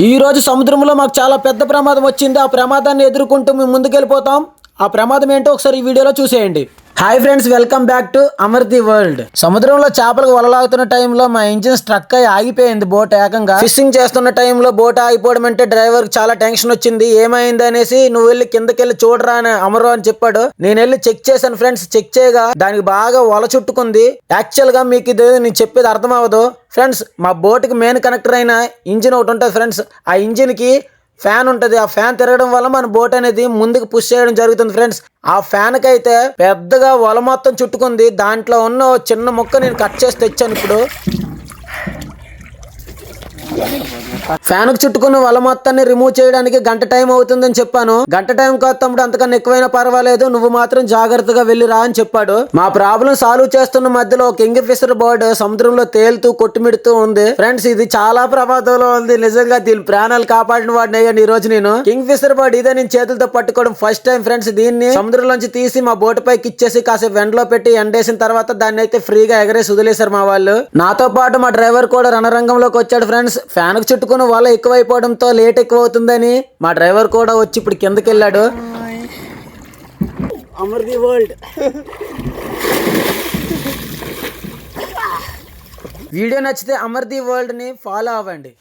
ఈ రోజు సముద్రంలో మాకు చాలా పెద్ద ప్రమాదం వచ్చింది. ఆ ప్రమాదాన్ని ఎదుర్కొంటూ మేము ముందుకెళ్ళిపోతాం. ఆ ప్రమాదం ఏంటో ఒకసారి ఈ వీడియోలో చూసేయండి. Hi friends welcome back to Amar the world సముద్రంలో చేపలకు వలలాగుతున్న టైంలో మా ఇంజిన్ స్ట్రక్ అయి ఆగిపోయింది. బోట్ ఏకంగా ఫిషింగ్ చేస్తున్న టైంలో బోట్ ఆగిపోవడం అంటే డ్రైవర్ చాలా టెన్షన్ వచ్చింది. ఏమైంది అనేసి నువ్వు వెళ్ళి కిందకెళ్ళి చూడరా అని అమరు అని చెప్పాడు. నేను వెళ్ళి చెక్ చేశాను ఫ్రెండ్స్ చెక్ చేయగా దానికి బాగా వల చుట్టుకుంది. యాక్చువల్గా మీకు ఇది నేను చెప్పేది అర్థం అవ్వదు. ఫ్రెండ్స్ మా బోట్కి మెయిన్ కనెక్టర్ అయిన ఇంజిన్ ఒకటి ఉంటుంది ఫ్రెండ్స్ ఆ ఇంజిన్కి ఫ్యాన్ ఉంటుంది. ఆ ఫ్యాన్ తిరగడం వల్ల మన బోట్ అనేది ముందుకు పుష్ చేయడం జరుగుతుంది ఫ్రెండ్స్ ఆ ఫ్యాన్కి అయితే పెద్దగా వల మొత్తం చుట్టుకుంది. దాంట్లో ఉన్న చిన్న ముక్క నేను కట్ చేసి తెచ్చాను ఇప్పుడు. ఫ్యాన్కు చుట్టుకున్న వల మొత్తాన్ని రిమూవ్ చేయడానికి గంట టైం అవుతుందని చెప్పాను. గంట టైం కాదు తమ్ముడు అంతకన్నా ఎక్కువైనా పర్వాలేదు. నువ్వు మాత్రం జాగ్రత్తగా వెళ్ళి రా అని చెప్పాడు. మా ప్రాబ్లం సాల్వ్ చేస్తున్న మధ్యలో కింగ్ ఫిషర్ బర్డ్ సముద్రంలో తేలుతూ కొట్టుమిడుతూ ఉంది. ఫ్రెండ్స్ ఇది చాలా ప్రమాదంలో ఉంది. నిజంగా దీని ప్రాణాలు కాపాడిన వాడిని అయ్యాను ఈ రోజు నేను. కింగ్ ఫిషర్ బర్డ్ ఇదే నేను చేతులతో పట్టుకోవడం ఫస్ట్ టైం ఫ్రెండ్స్ దీన్ని సముద్రంలోంచి తీసి మా బోట్ పైకి ఇచ్చేసి కాసేపు వెండలో పెట్టి ఎండేసిన తర్వాత దాన్ని అయితే ఫ్రీగా ఎగరేసి వదిలేశారు మా వాళ్ళు. నాతో పాటు మా డ్రైవర్ కూడా రణరంగంలోకి వచ్చాడు ఫ్రెండ్స్ ఫ్యాన్కు వల్ల ఎక్కువైపోవడంతో లేట్ ఎక్కువ అవుతుందని మా డ్రైవర్ కూడా వచ్చి ఇప్పుడు కిందకి వెళ్ళాడు అమర్ ది వరల్డ్. వీడియో నచ్చితే అమర్ ది వరల్డ్ని ఫాలో అవ్వండి.